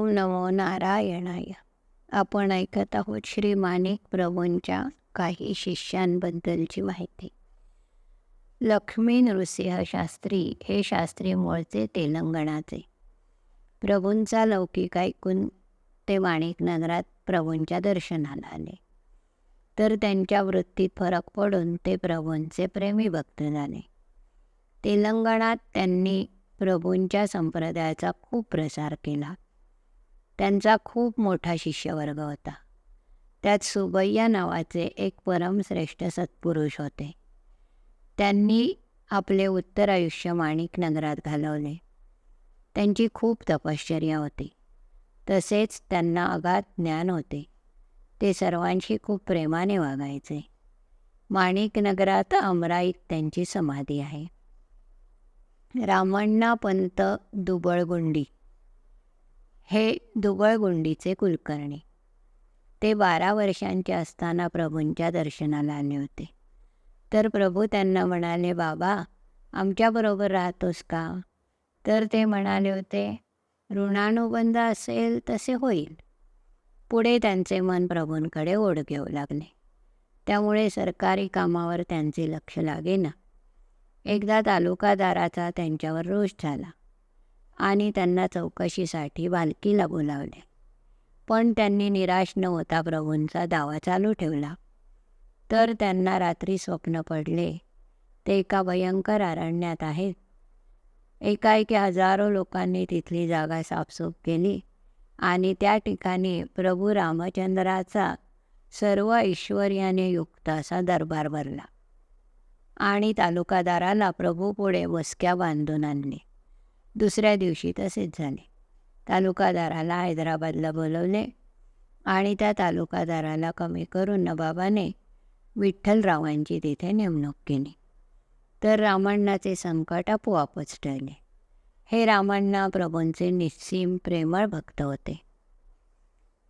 ओम नमो नारायणाय. आपण ऐकत आहोत श्री माणिक प्रभूंच्या काही शिष्यांबद्दलची माहिती. लक्ष्मी नृसिंह शास्त्री हे शास्त्री मूळचे तेलंगणाचे. प्रभूंचा लौकिक ऐकून ते माणिक नगरात प्रभूंच्या दर्शनाला आले. तर त्यांच्या वृत्तीत फरक पडून ते प्रभूंचे प्रेमी भक्त झाले. तेलंगणात त्यांनी प्रभूंच्या संप्रदायाचा खूप प्रसार केला. त्यांचा खूप मोठा शिष्यवर्ग होता. त्यात सुबैया नावाचे एक परमश्रेष्ठ सत्पुरुष होते. त्यांनी आपले उत्तर आयुष्य माणिक नगरात घालवले. त्यांची खूप तपश्चर्या होती. तसेच त्यांना अगाध ज्ञान होते. ते सर्वांशी खूप प्रेमाने वागायचे. माणिक नगरात अमराईत त्यांची समाधी आहे. रामण्णा पंत दुबळगुंडी. हे दुबळगुंडीचे कुलकर्णी. ते बारा वर्षांचे असताना प्रभूंच्या दर्शनाला आले होते. तर प्रभू त्यांना म्हणाले बाबा आमच्याबरोबर राहतोस का? तर ते म्हणाले होते ऋणानुबंध असेल तसे होईल. पुढे त्यांचे मन प्रभूंकडे ओढ घेऊ लागले. त्यामुळे सरकारी कामावर त्यांचे लक्ष लागेना. एकदा तालुकादाराचा त्यांच्यावर रोष झाला. आणि त्यांना चौकशीसाठी बालकीला बोलावले. पण त्यांनी निराश न होता प्रभूंचा दावा चालू ठेवला. तर त्यांना रात्री स्वप्न पडले. ते एका भयंकर अरण्यात आहेत. एकाएकी हजारो लोकांनी तिथली जागा साफसूफ केली आणि त्या ठिकाणी प्रभू रामचंद्राचा सर्व ऐश्वर्याने युक्त असा दरबार भरला. आणि तालुकादाराला प्रभू पुढे बसक्या बांधून आणले. दुसऱ्या दिवशी तसेच झाले. तालुकादाराला हैदराबादला बोलवले आणि त्या तालुकादाराला कमी करून नबाबाने विठ्ठलरावांची तिथे नेमणूक केली. तर रामण्णाचे संकट आपोआपच टळले. हे रामण्णा प्रभूंचे निस्सीम प्रेमळ भक्त होते.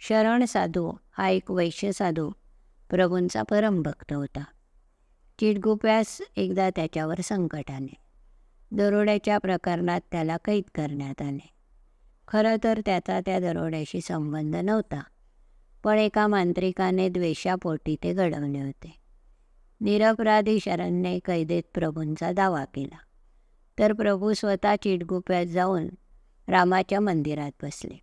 शरण साधू हा एक वैश्य साधू प्रभूंचा परम भक्त होता. चिटगुप्यास एकदा त्याच्यावर संकट आले. दरोड्याच्या प्रकरणात त्याला कैद करण्यात आले. खरं तर त्याचा त्या दरोड्याशी संबंध नव्हता पण एका मांत्रिकाने द्वेषापोटी ते घडवले होते. निरपराधी शरणने कैदेत प्रभूंचा दावा केला. तर प्रभू स्वतः चिटगुप्यात जाऊन रामाच्या मंदिरात बसले.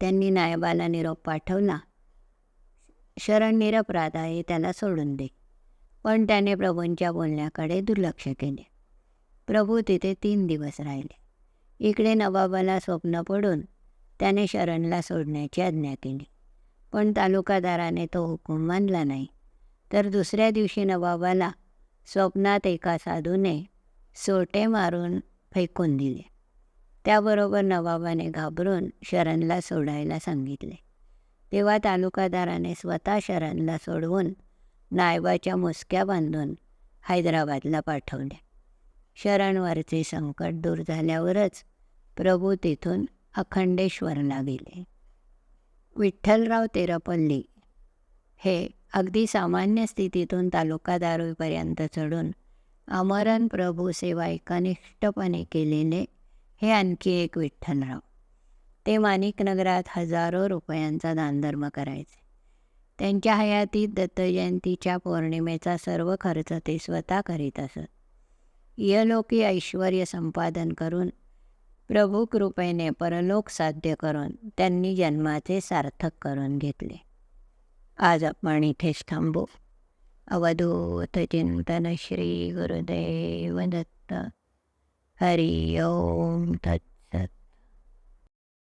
त्यांनी नायबाला निरोप पाठवला. शरण निरपराध आहे त्याला सोडून दे. पण त्याने प्रभूंच्या बोलण्याकडे दुर्लक्ष केले. प्रभू तिथे तीन दिवस राहिले. इकडे नवाबाला स्वप्न पडून त्याने शरणला सोडण्याची आज्ञा केली. पण तालुकादाराने तो हुकूम मानला नाही. तर दुसऱ्या दिवशी नवाबाला स्वप्नात एका साधूने सोटे मारून फेकून दिले. त्याबरोबर नवाबाने घाबरून शरणला सोडायला सांगितले. तेव्हा तालुकादाराने स्वतः शरणला सोडवून नायबाच्या मुसक्या बांधून हैदराबादला पाठवले. शरणवरचे संकट दूर झाल्यावरच प्रभू तिथून अखंडेश्वरला गेले. विठ्ठलराव तेरपल्ली हे अगदी सामान्य स्थितीतून तालुकादारोपर्यंत चढून अमरण प्रभू सेवा एकनिष्ठपणे केलेले हे आणखी एक विठ्ठलराव. ते माणिकनगरात हजारो रुपयांचा दानधर्म करायचे. त्यांच्या हयातीत दत्तजयंतीच्या पौर्णिमेचा सर्व खर्च ते स्वतः करीत असत. यलोकी ऐश्वर संपादन करून प्रभू कृपेने परलोक साध्य करून त्यांनी जन्माचे सार्थक करून घेतले. आज आपण इथेच थांबू. अवधूत चिंतन श्री गुरुदेव दत्त. हरि ओम तत्